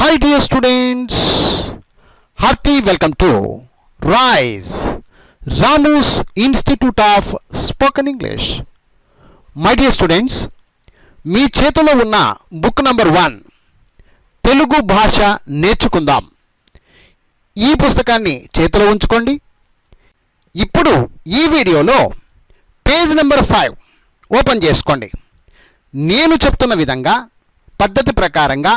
Hi dear students hearty welcome to RISE, Ramu's institute of Spoken English my dear students మీ చేతిలో ఉన్న book number one Telugu భాష నేర్చుకుందాం. ఈ పుస్తకాన్ని చేతిలో ఉంచుకోండి. ఇప్పుడు ఈ వీడియోలో పేజ్ నెంబర్ ఫైవ్ ఓపెన్ చేసుకోండి. నేను చెప్తున్న విధంగా పద్ధతి ప్రకారంగా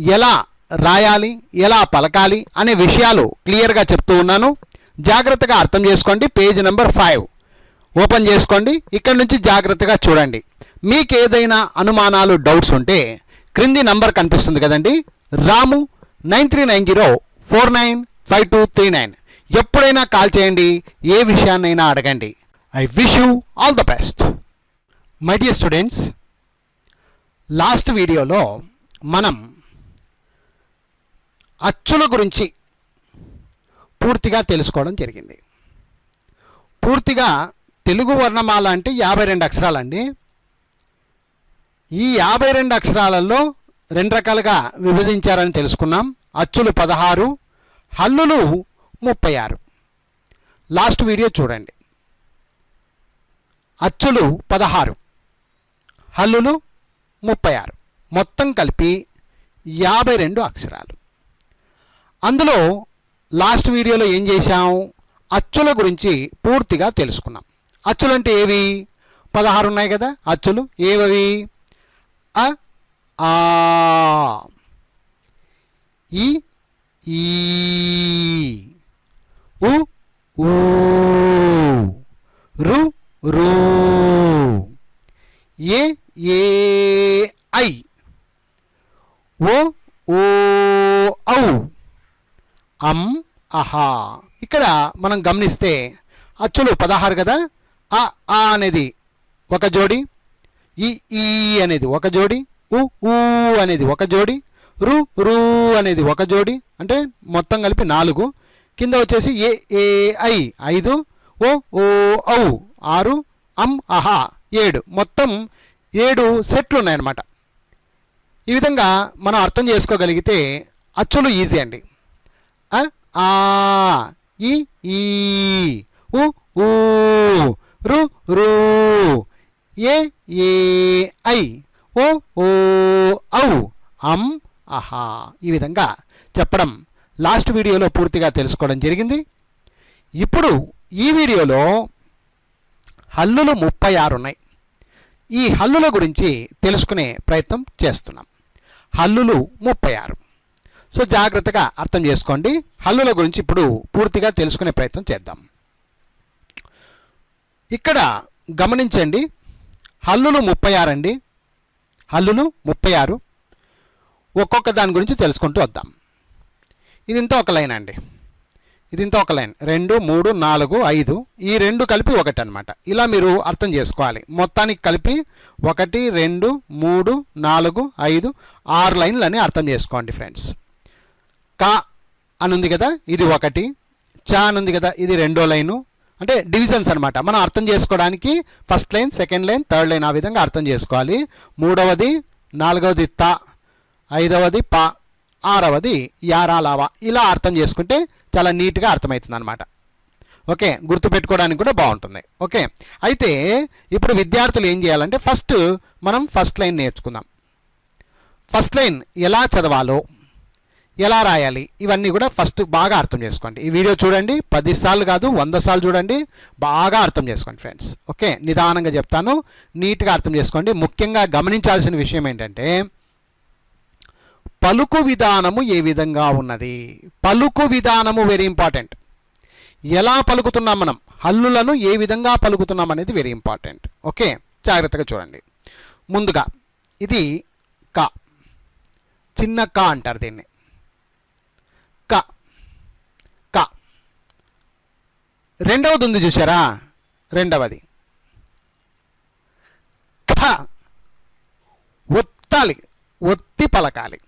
ఎలా రాయాలి ఎలా పలకాలి అనే విషయాలు క్లియర్గా చెప్తూ ఉన్నాను. జాగ్రత్తగా అర్థం చేసుకోండి. Page number five. ఓపెన్ చేసుకోండి. ఇక్కడ నుంచి జాగ్రత్తగా చూడండి. మీకు ఏదైనా అనుమానాలు డౌట్స్ ఉంటే క్రింది నంబర్ కనిపిస్తుంది కదండి. Ramu nine three nine zero four nine five two three nine. ఎప్పుడైనా కాల్ చేయండి. ఏ విషయాన్నైనా అడగండి. I wish you all the best. My dear students last వీడియోలో మనం అచ్చుల గురించి పూర్తిగా తెలుసుకోవడం జరిగింది. పూర్తిగా తెలుగు వర్ణమాల అంటే యాభై రెండు అక్షరాలండి. ఈ యాభై రెండు అక్షరాలలో రెండు రకాలుగా విభజించారని తెలుసుకున్నాం. అచ్చులు పదహారు హల్లులు ముప్పై ఆరు. లాస్ట్ వీడియో చూడండి. అచ్చులు పదహారు హల్లులు ముప్పై ఆరు. మొత్తం కలిపి యాభై రెండు అక్షరాలు. అందులో లాస్ట్ వీడియోలో ఏం చేశాం? అచ్చుల గురించి పూర్తిగా తెలుసుకున్నాం. అచ్చులు అంటే ఏవి? పదహారు ఉన్నాయి కదా అచ్చులు ఏవవి? అ ఆ ఈ ఈ ఉ ఊ రు రు ఏ ఏ ఐ ఓ ఓ అం అహా. ఇక్కడ మనం గమనిస్తే అచ్చులు పదహారు కదా? ఆ ఆ అనేది ఒక జోడి ఈ ఈ అనేది ఒక జోడి ఉ ఊ అనేది ఒక జోడి రు రు అనేది ఒక జోడి అంటే మొత్తం కలిపి నాలుగు. కింద వచ్చేసి ఏ ఏ ఐ ఐదు ఓ ఓ ఔ ఆరు అం అహా ఏడు. మొత్తం ఏడు సెట్లు ఉన్నాయన్నమాట. ఈ విధంగా మనం అర్థం చేసుకోగలిగితే అచ్చులు ఈజీ అండి. అ ఆ ఈ ఈ ఉ ఊ రు రు ఏ ఏ ఐ ఓ ఓ ఔ అం అహా ఈ విధంగా చెప్పడం లాస్ట్ వీడియోలో పూర్తిగా తెలుసుకోవడం జరిగింది. ఇప్పుడు ఈ వీడియోలో హల్లులు ముప్పై ఆరు ఉన్నాయి. ఈ హల్లుల గురించి తెలుసుకునే ప్రయత్నం చేస్తున్నాం. హల్లులు ముప్పై ఆరు. సో జాగ్రత్తగా అర్థం చేసుకోండి. హల్లుల గురించి ఇప్పుడు పూర్తిగా తెలుసుకునే ప్రయత్నం చేద్దాం. ఇక్కడ గమనించండి. హల్లులు ముప్పై ఆరు అండి. హల్లులు ముప్పై ఆరు. ఒక్కొక్క దాని గురించి తెలుసుకుంటూ వద్దాం. ఇది ఇంత ఒక లైన్ అండి. ఇది ఇంత ఒక లైన్. రెండు మూడు నాలుగు ఐదు. ఈ రెండు కలిపి ఒకటి అనమాట ఇలా మీరు అర్థం చేసుకోవాలి. మొత్తానికి కలిపి ఒకటి రెండు మూడు నాలుగు ఐదు ఆరు లైన్లని అర్థం చేసుకోండి ఫ్రెండ్స్. కా అనుంది కదా ఇది ఒకటి. చా అని ఉంది కదా ఇది రెండో లైను. అంటే డివిజన్స్ అనమాట మనం అర్థం చేసుకోవడానికి first line second line third line ఆ విధంగా అర్థం చేసుకోవాలి. మూడవది నాలుగవది త ఐదవది పా ఆరవది యారా లావా ఇలా అర్థం చేసుకుంటే చాలా నీట్గా అర్థమవుతుంది అనమాట ఓకే గుర్తుపెట్టుకోవడానికి కూడా బాగుంటుంది. ఓకే అయితే ఇప్పుడు విద్యార్థులు ఏం చేయాలంటే ఫస్ట్ మనం ఫస్ట్ లైన్ నేర్చుకుందాం. ఫస్ట్ లైన్ ఎలా చదవాలో. ఎలా రాయాలి? ఇవన్నీ కూడా ఫస్ట్ బాగా అర్థం చేసుకోండి. ఈ వీడియో చూడండి. పది సార్లు కాదు వంద సార్లు చూడండి. బాగా అర్థం చేసుకోండి ఫ్రెండ్స్ ఓకే? నిదానంగా చెప్తాను. నీట్గా అర్థం చేసుకోండి. ముఖ్యంగా గమనించాల్సిన విషయం ఏంటంటే పలుకు విధానము ఏ విధంగా ఉన్నది? పలుకు విధానము వెరీ ఇంపార్టెంట్ ఎలా పలుకుతున్నాం మనం? హల్లులను ఏ విధంగా పలుకుతున్నాం అనేది వెరీ ఇంపార్టెంట్ ఓకే? జాగ్రత్తగా చూడండి. ముందుగా ఇది క. చిన్న క అంటారు దీన్ని క క రెండవది ఉంది చూసారా రెండవది. ఖ ఒత్తాలి ఒత్తి పలకాలి.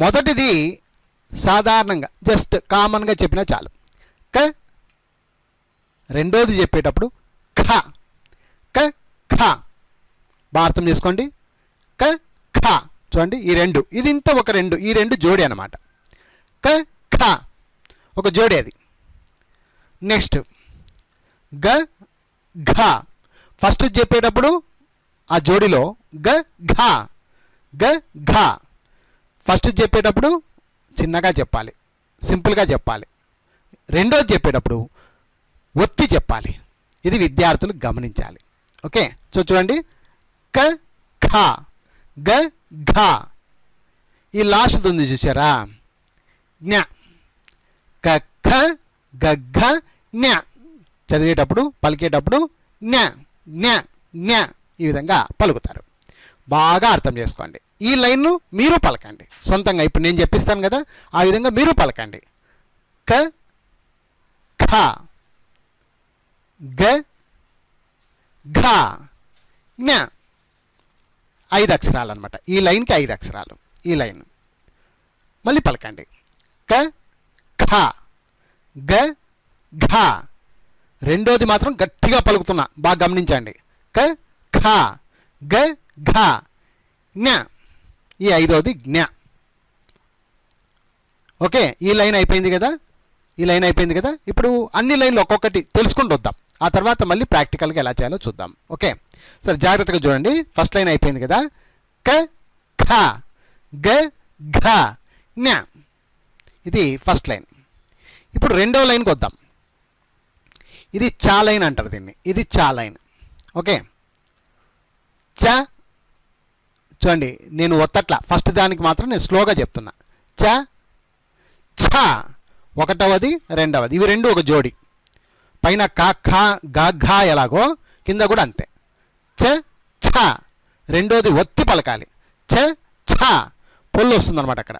మొదటిది సాధారణంగా జస్ట్ కామన్గా చెప్పినా చాలు. క రెండోది చెప్పేటప్పుడు ఖ క ఖ భారతం చేసుకోండి. క ఖ చూడండి ఈ రెండు. ఇది ఇంత ఒక రెండు ఈ రెండు జోడి అనమాట క ఖ ఒక జోడి అది నెక్స్ట్. గ ఘ. ఫస్ట్ చెప్పేటప్పుడు ఆ జోడిలో గ ఘ. గ ఘ. ఫస్ట్ చెప్పేటప్పుడు చిన్నగా చెప్పాలి. సింపుల్గా చెప్పాలి. రెండోది చెప్పేటప్పుడు ఒత్తి చెప్పాలి. ఇది విద్యార్థులు గమనించాలి. ఓకే? సో చూడండి. క ఖ గ ఘ. ఈ లాస్ట్ ఉంది చూసారా? జ్ఞ క ఖ గ ఘ చదివేటప్పుడు పలికేటప్పుడు న్యా న్యా న్యా ఈ విధంగా పలుకుతారు. బాగా అర్థం చేసుకోండి. ఈ లైన్ను మీరు పలకండి. సొంతంగా ఇప్పుడు నేను చెప్పిస్తాను కదా ఆ విధంగా మీరు పలకండి. క ఖ గ ఘ. జ్ఞ ఐదు అక్షరాలు అనమాట ఈ లైన్కి ఐదు అక్షరాలు. ఈ లైన్. మళ్ళీ పలకండి. క గ ఘ. రెండోది మాత్రం గట్టిగా పలుకుతున్నా. బాగా గమనించండి. క ఖ గ ఘ. జ్ఞ ఈ ఐదోది జ్ఞ ఓకే ఈ లైన్ అయిపోయింది కదా? ఈ లైన్ అయిపోయింది కదా? ఇప్పుడు అన్ని లైన్లు ఒక్కొక్కటి తెలుసుకుంటూ వద్దాం. ఆ తర్వాత మళ్ళీ ప్రాక్టికల్గా ఎలా చేయాలో చూద్దాం. ఓకే సరే జాగ్రత్తగా చూడండి. ఫస్ట్ లైన్ అయిపోయింది కదా? క ఖ గ ఘ. జ్ఞ ఇది ఫస్ట్ లైన్. ఇప్పుడు రెండో లైన్కి వద్దాం ఇది చా లైన్ అంటారు దీన్ని. ఇది చా లైన్. ఓకే? చ చూడండి నేను ఒత్తట్ల. ఫస్ట్ దానికి మాత్రం నేను స్లోగా చెప్తున్నా. చ ఛ. ఒకటవది రెండవది. ఇవి రెండు ఒక జోడి. పైన కా ఖ గా ఘా ఎలాగో కింద కూడా అంతే. చ ఛ. రెండోది ఒత్తి పలకాలి. చ ఛ. పొల్లు వస్తుందన్నమాట అక్కడ.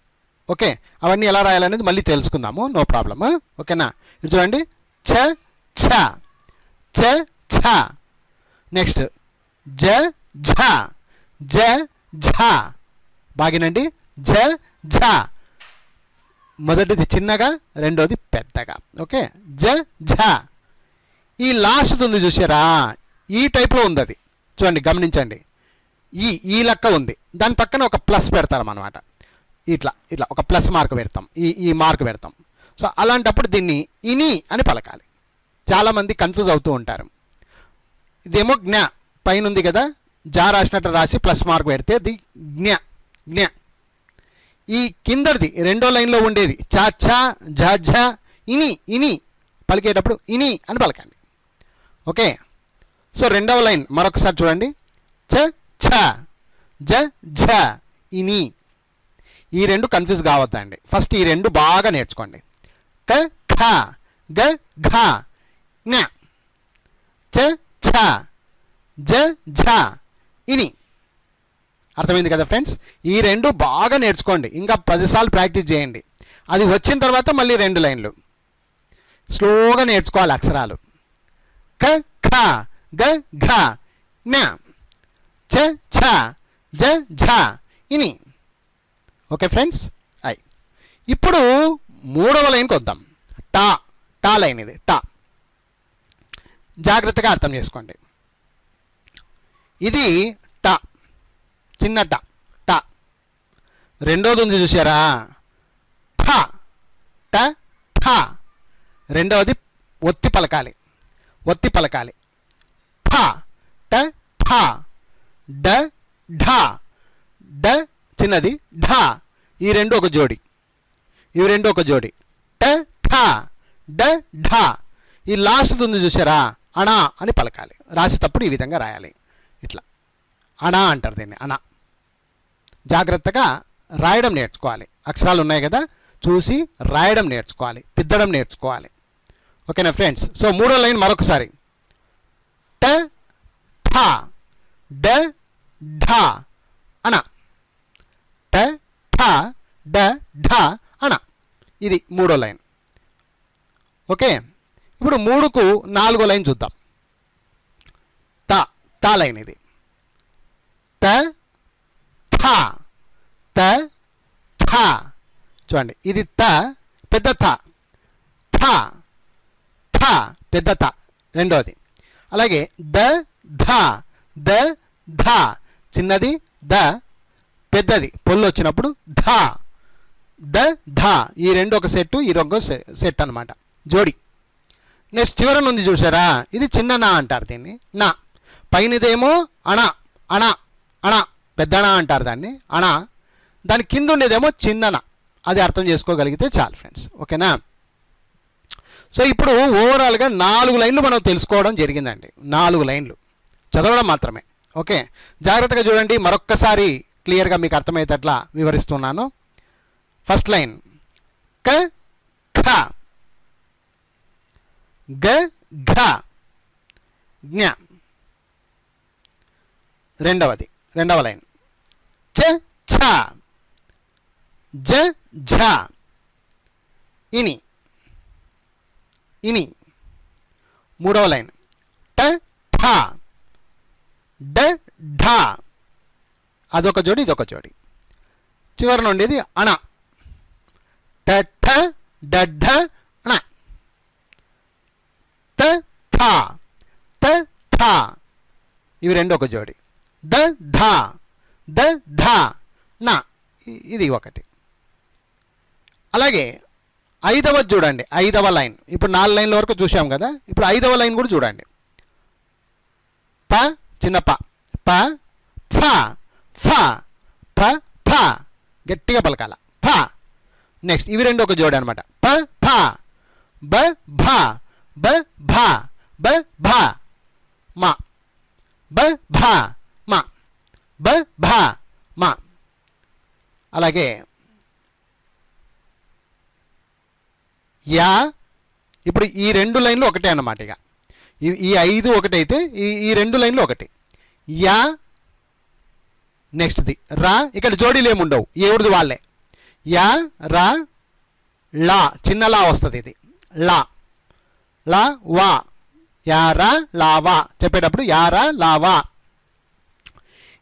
ఓకే అవన్నీ ఎలా రాయాలనేది మళ్ళీ తెలుసుకుందాము. No problem. ఓకేనా? ఇది చూడండి. ఛ ఛ చ ఛ నెక్స్ట్. జ ఝ. జ ఝ. బాగినండి. జ ఝ. మొదటిది చిన్నగా రెండోది పెద్దగా. ఓకే? జ ఝ. ఈ లాస్ట్ ఉంది చూసారా ఈ టైప్లో ఉంది అది చూడండి గమనించండి. ఈ ఈ లెక్క ఉంది. దాని పక్కన ఒక ప్లస్ పెడతారు అన్నమాట ఇట్లా ఇట్లా ఒక ప్లస్ మార్క్ పెడతాం ఈ ఈ మార్క్ పెడతాం. సో అలాంటప్పుడు దీన్ని ఇని అని పలకాలి. చాలామంది కన్ఫ్యూజ్ అవుతూ ఉంటారు. ఇదేమో జ్ఞ పైన ఉంది కదా జా రాసినట్టు రాసి ప్లస్ మార్క్ పెడితే అది జ్ఞ జ్ఞ. ఈ కిందది రెండో లైన్లో ఉండేది చా చా ఝ ఝ ఇని ఇని పలికేటప్పుడు ఇని అని పలకండి. ఓకే? సో రెండవ లైన్ మరొకసారి చూడండి. చ ఛ జ ఝ ఇని. ఈ రెండు కన్ఫ్యూజ్ కావద్దండి. ఫస్ట్ ఈ రెండు బాగా నేర్చుకోండి. క ఖ గ ఘ జ్ఞ చ ఛ జ ఝ ఇని. అర్థమైంది కదా ఫ్రెండ్స్ ఈ రెండు బాగా నేర్చుకోండి. ఇంకా పదిసార్లు ప్రాక్టీస్ చేయండి. అది వచ్చిన తర్వాత మళ్ళీ రెండు లైన్లు. స్లోగా నేర్చుకోవాలి అక్షరాలు. క ఖ గ ఘ జ్ఞ చ ఛ జ ఝ ఇని. Okay friends? ఐ. ఇప్పుడు మూడవ లైన్కి వద్దాం. టా. టా లైన్ ఇది. టా. జాగ్రత్తగా అర్థం చేసుకోండి. ఇది టా. చిన్న టా. టా. రెండోది ఉంది చూసారా ఠ. ట. ఠ. రెండవది ఒత్తి పలకాలి. ఒత్తి పలకాలి. ఠ. ట. ఠ. డ. ఢ. డ. చిన్నది ఢ. ఈ రెండు ఒక జోడి. ఇవి రెండు ఒక జోడి. ట ఠ. డ ఢ. ఈ లాస్ట్ ఉంది చూసారా? అణా అని పలకాలి. రాసేటప్పుడు ఈ విధంగా రాయాలి. ఇట్లా. అణా అంటారు దీన్ని అణా. జాగ్రత్తగా రాయడం నేర్చుకోవాలి. అక్షరాలు ఉన్నాయి కదా? చూసి రాయడం నేర్చుకోవాలి. తిద్దడం నేర్చుకోవాలి. ఓకేనా ఫ్రెండ్స్? సో మూడో లైన్ మరొకసారి. ట ఠ. డ ఢ. అనా ట ఠ డ ఢ అణ. ఇది మూడో లైన్. ఓకే? ఇప్పుడు మూడుకు నాలుగో లైన్ చూద్దాం. త త లైన్ ఇది. త థ త థ. చూడండి ఇది త పెద్ద థ. థ థ పెద్ద థ. రెండవది అలాగే ద ధ ద ధ. చిన్నది ద పెద్దది. పొల్లు వచ్చినప్పుడు ధా. ద ధా. ఈ రెండు ఒక సెట్ ఈ రెండు సెట్ అనమాట జోడి. నెక్స్ట్ చివరన ఉంది చూసారా ఇది చిన్న నా అంటారు దీన్ని. నా. పైనదేమో అణ అణ అణ. పెద్దనా అంటారు దాన్ని. అణ. దాని కింద ఉండేదేమో చిన్నన అది అర్థం చేసుకోగలిగితే చాలు ఫ్రెండ్స్. ఓకేనా? సో ఇప్పుడు ఓవరాల్గా నాలుగు లైన్లు మనం తెలుసుకోవడం జరిగిందండి. నాలుగు లైన్లు. చదవడం మాత్రమే. ఓకే? జాగ్రత్తగా చూడండి. మరొక్కసారి క్లియర్గా మీకు అర్థమయ్యేటట్లా వివరిస్తున్నాను. First line. క ఖ గ ఘ. జ్ఞ. రెండవది రెండవ లైన్. చ ఛ. జ ఝ. ఇని. ఇని. మూడవ లైన్. ట ఠ. డ ఢ. అదొక జోడి ఇదొక జోడి. చివరి ఉండేది అణ. ట ఠ అణ. త థ త థ. ఇవి రెండు ఒక జోడి. ద ధ ద ధ నా ఇది ఒకటి. అలాగే ఐదవ చూడండి ఐదవ లైన్. ఇప్పుడు నాలుగు లైన్ల వరకు చూసాం కదా ఇప్పుడు ఐదవ లైన్ కూడా చూడండి. ప చిన్న ప. ప ఫ ఫ ఫ ఫ గట్టిగా పలకాల. ఫ. నెక్స్ట్ ఇవి రెండు ఒక జోడి అనమాట ప ఫ బ భ. బ భ. బ భ. మా. బ భ. మా. బ భ. మా. అలాగే యా. ఇప్పుడు ఈ రెండు లైన్లు ఒకటే అన్నమాట ఇక. ఈ- ఈ ఐదు ఒకటైతే ఈ ఈ రెండు లైన్లు ఒకటి. యా నెక్స్ట్ది. రా ఇక్కడ జోడీలు ఏముండవు? ఏవుడిది వాళ్ళే. యా రా లా చిన్న లా వస్తుంది ఇది. లా. లా వా. యారా లావా చెప్పేటప్పుడు యారా లావా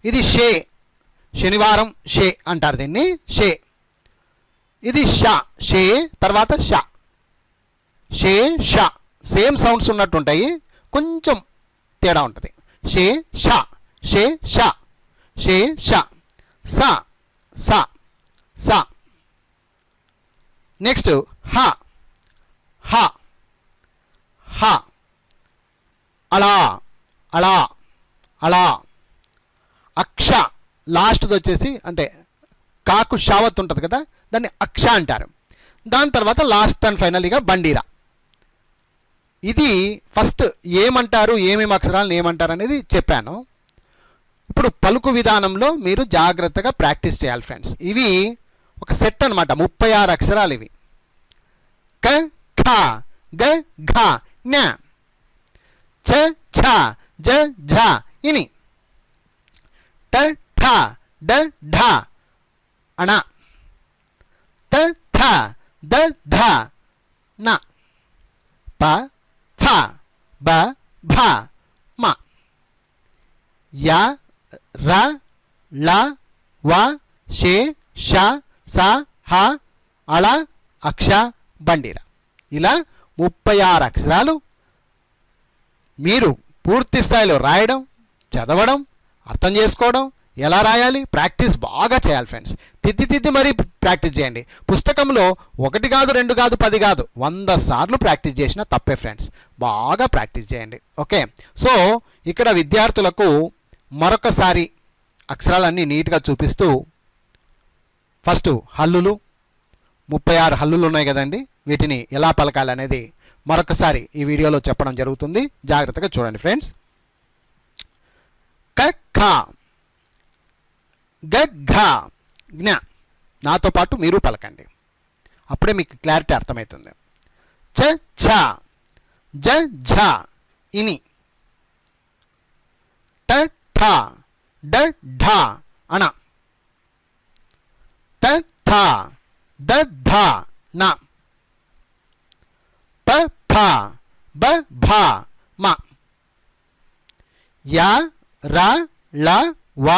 ఇది షే. శనివారం షే అంటారు దీన్ని. షే. ఇది షా. షే తర్వాత షా. షే షా. Same sounds ఉన్నట్టుంటాయి. కొంచెం తేడా ఉంటుంది. షే షా. షే షా. షే షా సా సా సా. నెక్స్ట్ హ హ హ. అలా అలా అలా అక్ష లాస్ట్ది వచ్చేసి అంటే కాకు షావత్ ఉంటుంది కదా దాన్ని అక్ష అంటారు. దాని తర్వాత లాస్ట్ అండ్ ఫైనల్గా బండీరా. ఇది ఫస్ట్ ఏమంటారు ఏమేమి అక్షరాలను ఏమంటారు అనేది చెప్పాను. ఇప్పుడు పలుకు విధానంలో మీరు జాగ్రత్తగా ప్రాక్టీస్ చేయాలి ఫ్రెండ్స్. ఇవి ఒక సెట్ అన్నమాట. ముప్పై ఆరు అక్షరాలు ఇవి. క ఖ గ ఘ జ్ఞ చ ఛ జ ఝ ఇని. ట ఠ డ ఢ. అణ. త థ ద ధ న ప ఫ బ భ మ. య ర ల వ షే ష స హ అళ అక్ష బండిర. ఇలా ముప్పై ఆరు అక్షరాలు మీరు పూర్తి స్థాయిలో రాయడం చదవడం అర్థం చేసుకోవడం ఎలా రాయాలి ప్రాక్టీస్ బాగా చేయాలి ఫ్రెండ్స్. తిద్ది తిద్ది మరీ ప్రాక్టీస్ చేయండి. పుస్తకంలో ఒకటి కాదు రెండు కాదు పది కాదు వంద సార్లు ప్రాక్టీస్ చేసినా తప్పే ఫ్రెండ్స్. బాగా ప్రాక్టీస్ చేయండి. ఓకే? సో ఇక్కడ విద్యార్థులకు మరొకసారి అక్షరాలన్నీ నీట్గా చూపిస్తూ ఫస్ట్ హల్లులు ముప్పై ఆరు హల్లులు ఉన్నాయి కదండి వీటిని ఎలా పలకాలి అనేది మరొకసారి ఈ వీడియోలో చెప్పడం జరుగుతుంది. జాగ్రత్తగా చూడండి ఫ్రెండ్స్. క ఖ గ ఘ జ్ఞ. నాతో పాటు మీరు పలకండి. అప్పుడే మీకు క్లారిటీ అర్థమవుతుంది. చ ఛ జ ఝ ఇని. ట ఠ డ ఢ అణ త థ ద ధ న ప ఫ బ భ మ య ర ల వ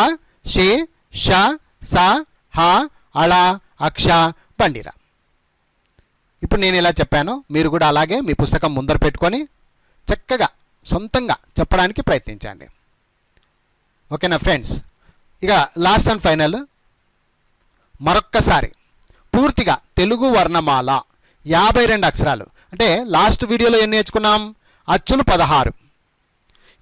షే ష స హ అళ అక్ష పండిర ఇప్పుడు నేను ఇలా చెప్పాను మీరు కూడా అలాగే మీ పుస్తకం ముందర పెట్టుకొని చక్కగా సొంతంగా చెప్పడానికి ప్రయత్నించండి. ఓకేనా ఫ్రెండ్స్? ఇక లాస్ట్ అండ్ ఫైనల్ మరొక్కసారి పూర్తిగా తెలుగు వర్ణమాల యాభై రెండు అక్షరాలు. అంటే లాస్ట్ వీడియోలో ఏం నేర్చుకున్నాం? అచ్చులు పదహారు.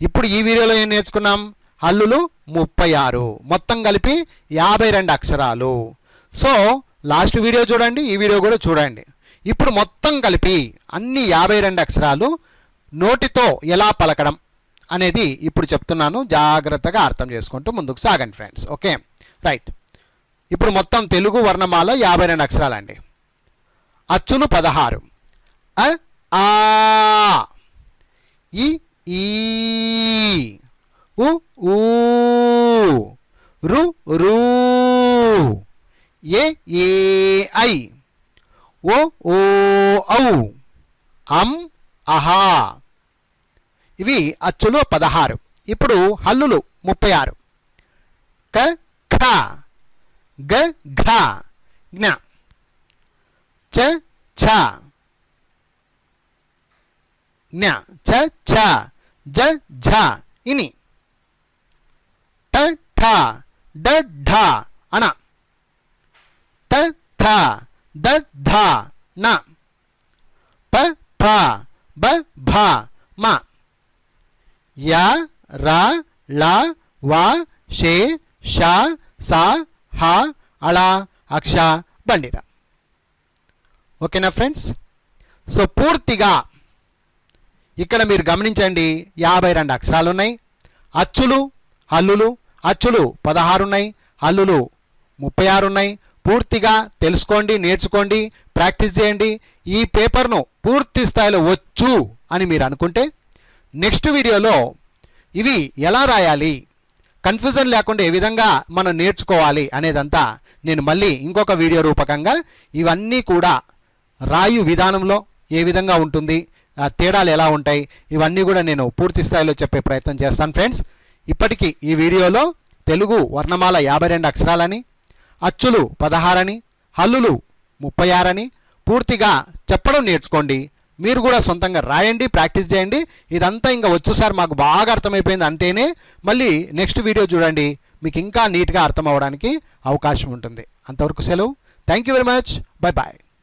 ఇప్పుడు ఈ వీడియోలో ఏం నేర్చుకున్నాం? హల్లులు ముప్పై ఆరు. మొత్తం కలిపి యాభై రెండు అక్షరాలు. సో లాస్ట్ వీడియో చూడండి ఈ వీడియో కూడా చూడండి. ఇప్పుడు మొత్తం కలిపి అన్ని యాభై రెండు అక్షరాలు నోటితో ఎలా పలకడం? అనేది ఇప్పుడు చెప్తున్నాను జాగ్రత్తగా అర్థం చేసుకుంటూ ముందుకు సాగండి ఫ్రెండ్స్ ఓకే రైట్ ఇప్పుడు మొత్తం తెలుగు వర్ణమాల యాభై రెండు అక్షరాలండి. అచ్చులు పదహారు. ఆ ఈ ఈ ఉ ఊ రు రూ ఏ ఏ ఐ ఓ ఓ ఔ అం అహా ఇవి అచ్చులు పదహారు. ఇప్పుడు హల్లులు ముప్పై ఆరు. క ఖ గ ఘ జ్ఞ చ ఛ. జ్ఞ చ ఛ జ ఝ ఇని. ట ఠ డ ఢ అణ. త థ ద ధ న. ప ఫ బ భ మ. య ర ల వ షే ష స హ అళ అక్ష బండిర. ఓకేనా ఫ్రెండ్స్? సో పూర్తిగా ఇక్కడ మీరు గమనించండి యాభై రెండు అక్షరాలు ఉన్నాయి అచ్చులు హల్లులు అచ్చులు పదహారు ఉన్నాయి హల్లులు ముప్పై ఆరు ఉన్నాయి పూర్తిగా తెలుసుకోండి నేర్చుకోండి ప్రాక్టీస్ చేయండి. ఈ పేపర్ను పూర్తి స్థాయిలో వచ్చు అని మీరు అనుకుంటే నెక్స్ట్ వీడియోలో ఇవి ఎలా రాయాలి? కన్ఫ్యూజన్ లేకుండా ఏ విధంగా మనం నేర్చుకోవాలి అనేదంతా నేను మళ్ళీ ఇంకొక వీడియో రూపకంగా ఇవన్నీ కూడా రాయు విధానంలో ఏ విధంగా ఉంటుంది ఆ తేడాలు ఎలా ఉంటాయి ఇవన్నీ కూడా నేను పూర్తి స్థాయిలో చెప్పే ప్రయత్నం చేస్తాను ఫ్రెండ్స్. ఇప్పటికీ ఈ వీడియోలో తెలుగు వర్ణమాల యాభై రెండు అక్షరాలని అచ్చులు పదహారని హల్లులు ముప్పై ఆరని పూర్తిగా చెప్పడం నేర్చుకోండి. మీరు కూడా సొంతంగా రాయండి ప్రాక్టీస్ చేయండి. ఇదంతా ఇంకా వచ్చు సార్ మాకు బాగా అర్థమైపోయింది అంటేనే మళ్ళీ నెక్స్ట్ వీడియో చూడండి. మీకు ఇంకా నీట్గా అర్థం అవ్వడానికి అవకాశం ఉంటుంది. అంతవరకు సెలవు. Thank you very much bye bye